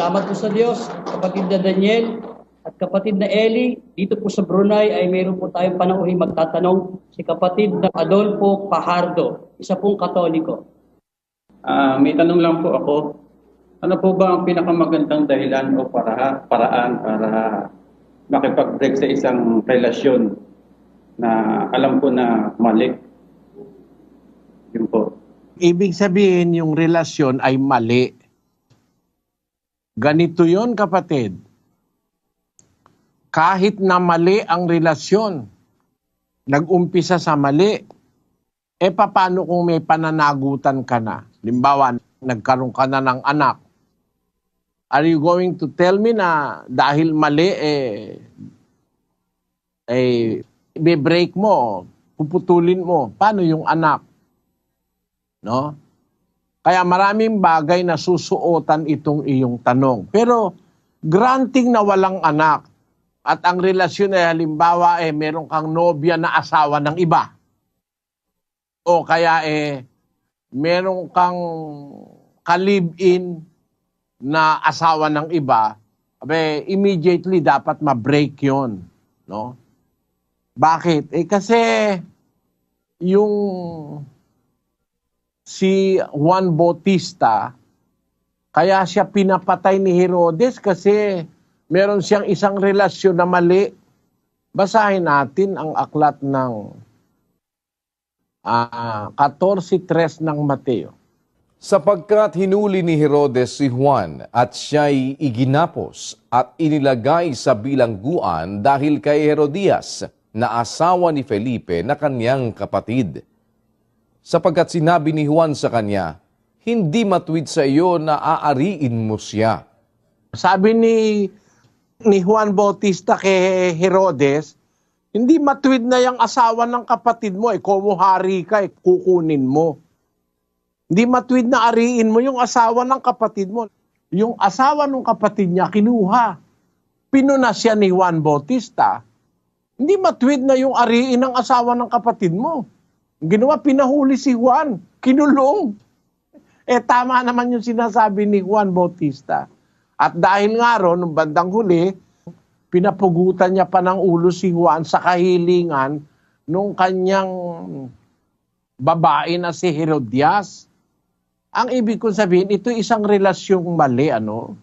Salamat po sa Diyos, kapatid na Daniel at kapatid na Eli. Dito po sa Brunei ay mayroon po tayong panauhin magtatanong si kapatid na Adolfo Pajardo, isa pong katoliko. Ah, may tanong lang po ako. Ano po ba ang pinakamagandang dahilan o para, paraan para makipag-break sa isang relasyon na alam ko na mali? Yun po. Ibig sabihin yung relasyon ay mali. Ganito yon kapatid. Kahit na mali ang relasyon, nag-umpisa sa mali, e paano kung may pananagutan ka na? Limbawa, nagkaroon ka na ng anak. Are you going to tell me na dahil mali, eh, eh, be-break mo, puputulin mo, paano yung anak? No? Kaya maraming bagay na susuotan itong iyong tanong. Pero granting na walang anak at ang relasyon ay halimbawa eh meron kang nobya na asawa ng iba. O kaya eh meron kang kalib-in na asawa ng iba, abe, immediately dapat ma-break yon, no? Bakit? Eh kasi yung si Juan Bautista, kaya siya pinapatay ni Herodes kasi meron siyang isang relasyon na mali. Basahin natin ang aklat ng ah 14.3 ng Mateo. Sapagkat hinuli ni Herodes si Juan at siya'y iginapos at inilagay sa bilangguan dahil kay Herodias na asawa ni Felipe na kanyang kapatid. Sapagkat sinabi ni Juan sa kanya, hindi matwid sa iyo na aariin mo siya. Sabi ni ni Juan Bautista kay Herodes, hindi matwid na yung asawa ng kapatid mo, eh, kumuhari ka, eh, kukunin mo. Hindi matwid na ariin mo yung asawa ng kapatid mo. Yung asawa ng kapatid niya, kinuha. Pinuna siya ni Juan Bautista. Hindi matwid na yung ariin ng asawa ng kapatid mo. Ginawa, pinahuli si Juan. Kinulong. Eh, tama naman yung sinasabi ni Juan Bautista. At dahil nga ron, nung bandang huli, pinapugutan niya pa ng ulo si Juan sa kahilingan nung kanyang babae na si Herodias. Ang ibig kong sabihin, ito isang relasyong mali. Ano?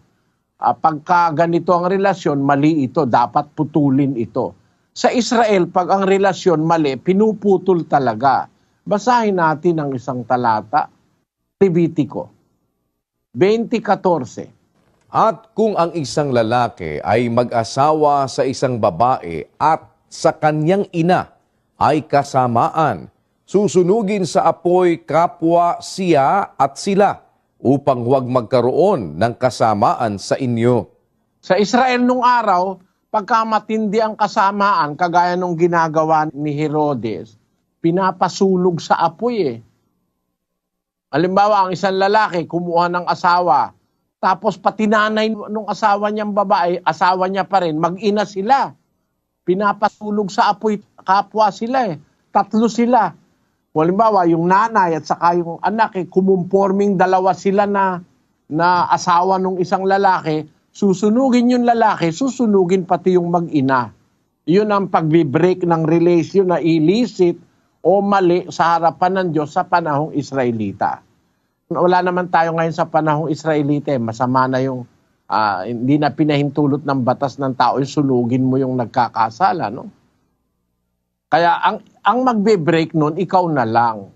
Ah, pagka ganito ang relasyon, mali ito. Dapat putulin ito. Sa Israel, pag ang relasyon mali, pinuputol talaga. Basahin natin ang isang talata. Levitico 20.14 At kung ang isang lalaki ay mag-asawa sa isang babae at sa kanyang ina ay kasamaan, susunugin sa apoy kapwa siya at sila upang huwag magkaroon ng kasamaan sa inyo. Sa Israel nung araw, pagka matindi ang kasamaan, kagaya nung ginagawa ni Herodes, pinapasulog sa apoy eh. Halimbawa, ang isang lalaki kumuha ng asawa, tapos pati nanay nung asawa niyang babae, asawa niya pa rin, mag-ina sila. Pinapasulog sa apoy, kapwa sila eh. Tatlo sila. Halimbawa, yung nanay at saka yung anak, eh, kumumporming dalawa sila na, na asawa nung isang lalaki, susunugin yung lalaki, susunugin pati yung mag-ina. Yun ang pagbi-break ng relation na illicit o mali sa harapan ng Diyos sa panahong Israelita. Wala naman tayo ngayon sa panahong Israelita, eh. masama na yung ah, hindi na pinahintulot ng batas ng tao yung sunugin mo yung nagkakasala, no? Kaya ang ang magbe-break noon ikaw na lang.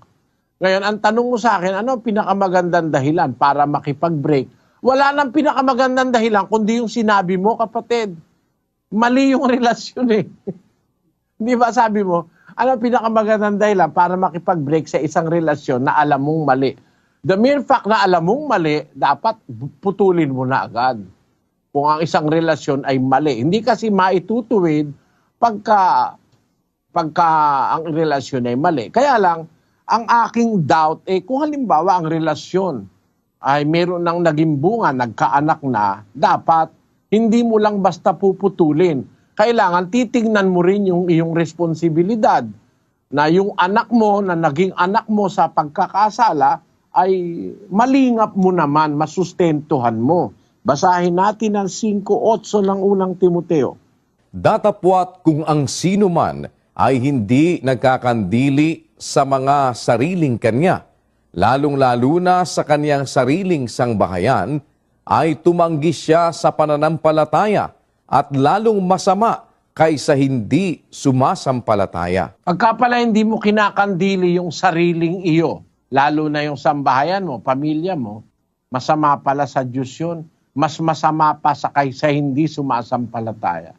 Ngayon, ang tanong mo sa akin, ano ang pinakamagandang dahilan para makipag-break? Wala nang pinakamagandang dahilan kundi yung sinabi mo, kapatid. Mali yung relasyon eh. Di ba sabi mo, ano ang pinakamagandang dahilan para makipag-break sa isang relasyon na alam mong mali? The mere fact na alam mong mali, dapat putulin mo na agad. Kung ang isang relasyon ay mali. Hindi kasi maitutuwid pagka pagka ang relasyon ay mali. Kaya lang, ang aking doubt, eh kung halimbawa ang relasyon ay meron ng naging bunga, nagkaanak na, dapat hindi mo lang basta puputulin. Kailangan titingnan mo rin yung iyong responsibilidad na yung anak mo na naging anak mo sa pagkakasala ay malingap mo naman, masustentuhan mo. Basahin natin ang 5.8 ng unang Timoteo. Datapwat kung ang sino man ay hindi nagkakandili sa mga sariling kanya, lalong-lalo na sa kanyang sariling sangbahayan, ay tumanggi siya sa pananampalataya at lalong masama kaysa hindi sumasampalataya. Pagka pala hindi mo kinakandili yung sariling iyo, lalo na yung sambahayan mo, pamilya mo, masama pala sa Diyos yun. Mas masama pa sa kaysa hindi sumasampalataya.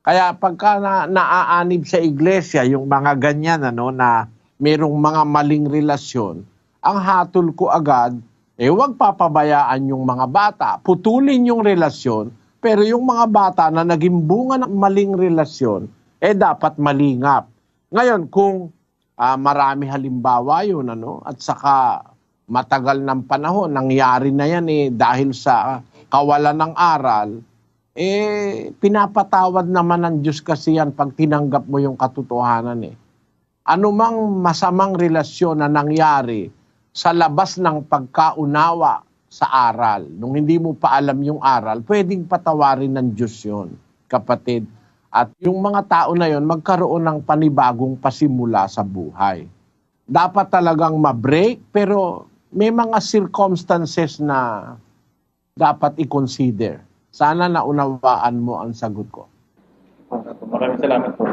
Kaya pagka na, naaanib sa iglesia, yung mga ganyan ano, na merong mga maling relasyon, ang hatol ko agad, eh huwag papabayaan yung mga bata. Putulin yung relasyon, pero yung mga bata na naging bunga ng maling relasyon, eh dapat malingap. Ngayon, kung ah, marami halimbawa yun, ano, at saka matagal ng panahon, nangyari na yan eh, dahil sa kawalan ng aral, eh, pinapatawad naman ng Diyos kasi yan pag tinanggap mo yung katotohanan eh. Ano mang masamang relasyon na nangyari sa labas ng pagkaunawa sa aral, nung hindi mo pa alam yung aral, pwedeng patawarin ng Diyos yun, kapatid. At yung mga tao na yon magkaroon ng panibagong pasimula sa buhay. Dapat talagang ma-break, pero may mga circumstances na dapat i-consider. Sana naunawaan mo ang sagot ko. Maraming salamat po.